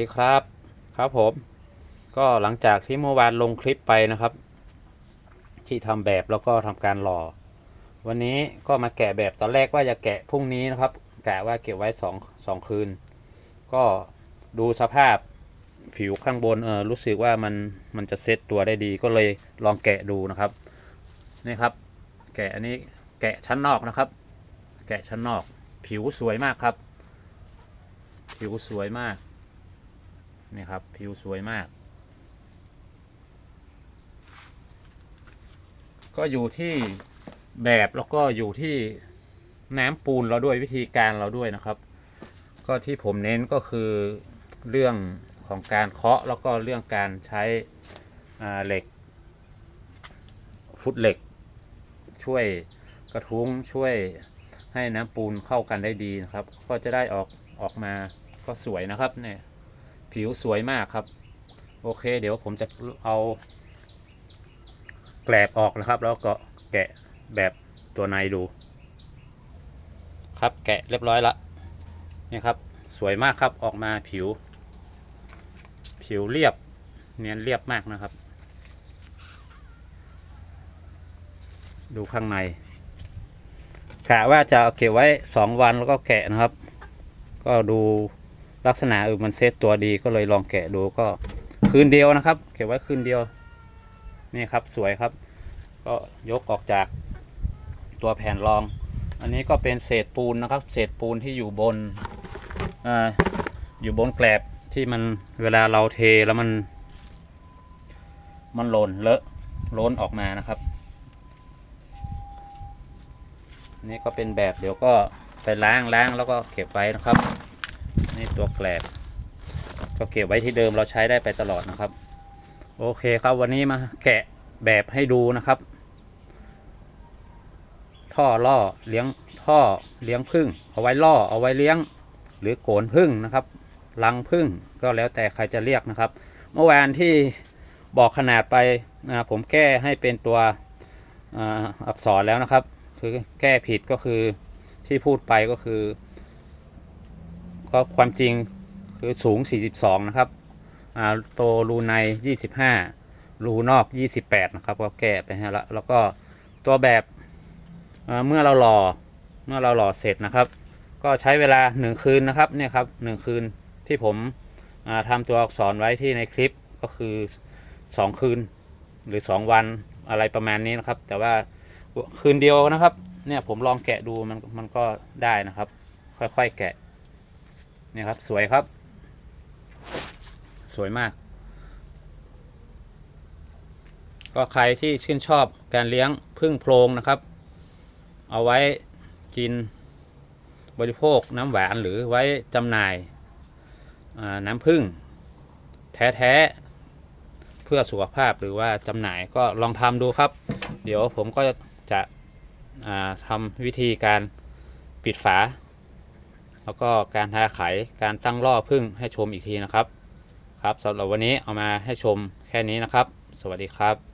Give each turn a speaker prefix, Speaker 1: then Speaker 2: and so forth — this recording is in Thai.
Speaker 1: ดีครับครับผม ก็หลังจากที่เมื่อวานลงคลิปไปนะครับ ที่ทำแบบแล้วก็ทำการหล่อ วันนี้ก็มาแกะแบบตอนแรกว่าจะแกะพรุ่งนี้นะครับกะว่าเก็บไว้สองสองคืน ก็ดูสภาพผิวข้างบนเออรู้สึกว่ามันมันจะเซ็ตตัวได้ดีก็เลยลองแกะดูนะครับนี่ครับ แกะอันนี้แกะชั้นนอกนะครับ แกะชั้นนอก ผิวสวยมากครับ ผิวสวยมาก นี่ครับผิวสวยมาก ก็อยู่ที่แบบแล้วก็อยู่ที่น้ำปูนเราด้วยวิธีการเราด้วยนะครับ ก็ที่ผมเน้นก็คือเรื่องของการเคาะแล้วก็เรื่องการใช้เหล็ก ฟุตเหล็ก ช่วยกระทุ้งช่วยให้น้ำปูนเข้ากันได้ดีนะครับ ก็จะได้ออกออกมาก็สวยนะครับเนี่ย ผิวสวยมากครับ โอเค เดี๋ยวผมจะเอาแกลบออกนะครับ แล้วก็แกะแบบตัวในดู ครับแกะเรียบร้อยละนี่ครับสวยมากครับออกมาผิว ผิวเรียบเนียนเรียบมากนะครับ ดูข้างในกะว่าจะเอาเก็บไว้สองวันแล้วก็แกะนะครับ ก็ดู ลักษณะเออมันเซตตัวดีก็เลยลองแกะดูก็คืนเดียวนะครับ เก็บไว้คืนเดียว นี่ครับสวยครับ ก็ยกออกจากตัวแผ่นรอง อันนี้ก็เป็นเศษปูนนะครับ เศษปูนที่อยู่บนออยู่บนแกลบที่มันเวลาเราเทแล้วมัน มันหล่นเลอะล้นออกมานะครับ นี่ก็เป็นแบบเดี๋ยวก็ไปล้างล้างแล้วก็เก็บไว้นะครับ นี่ตัวแกลบก็เก็บไว้ที่เดิมเราใช้ได้ไปตลอดนะครับ โอเคครับวันนี้มาแกะแบบให้ดูนะครับ ท่อล่อเลี้ยงท่อเลี้ยงพึ่งเอาไว้ล่อเอาไว้เลี้ยง หรือโกนพึ่งนะครับรังพึ่งก็แล้วแต่ใครจะเรียกนะครับ เมื่อวานที่บอกขนาดไปนะผมแก้ให้เป็นตัวออักษรแล้วนะครับ คือแก้ผิดก็คือที่พูดไปก็คือ ก็ความจริงคือสูง 42 นะครับอ่าโตรูใน 25 รูนอก 28 นะครับ ก็แก้ไปให้ละแล้วก็ตัวแบบเมื่อเราหล่อเมื่อเราหล่อเสร็จนะครับ ก็ใช้เวลา 1 คืนนะครับเนี่ยครับหคืนที่ผมทำตัวอักษรไว้ที่ในคลิปก็คือ 2 คืนหรือ 2 วันอะไรประมาณนี้นะครับ แต่ว่าคืนเดียวนะครับ เนี่ยผมลองแกะดูมันมันก็ได้นะครับ ค่อยๆแกะ นี่ครับสวยครับ สวยมาก ก็ใครที่ชื่นชอบการเลี้ยงพึ่งโพรงนะครับ เอาไว้กินบริโภคน้ำหวานหรือไว้จำหน่ายาน้ำพึ่ง แท้ๆ เพื่อสุขภาพหรือว่าจำหน่ายก็ลองทำดูครับ เดี๋ยวผมก็จะทำวิธีการปิดฝา แล้วก็การทาไขการตั้งล่อพึ่งให้ชมอีกทีนะครับ ครับสำหรับวันนี้เอามาให้ชมแค่นี้นะครับ สวัสดีครับ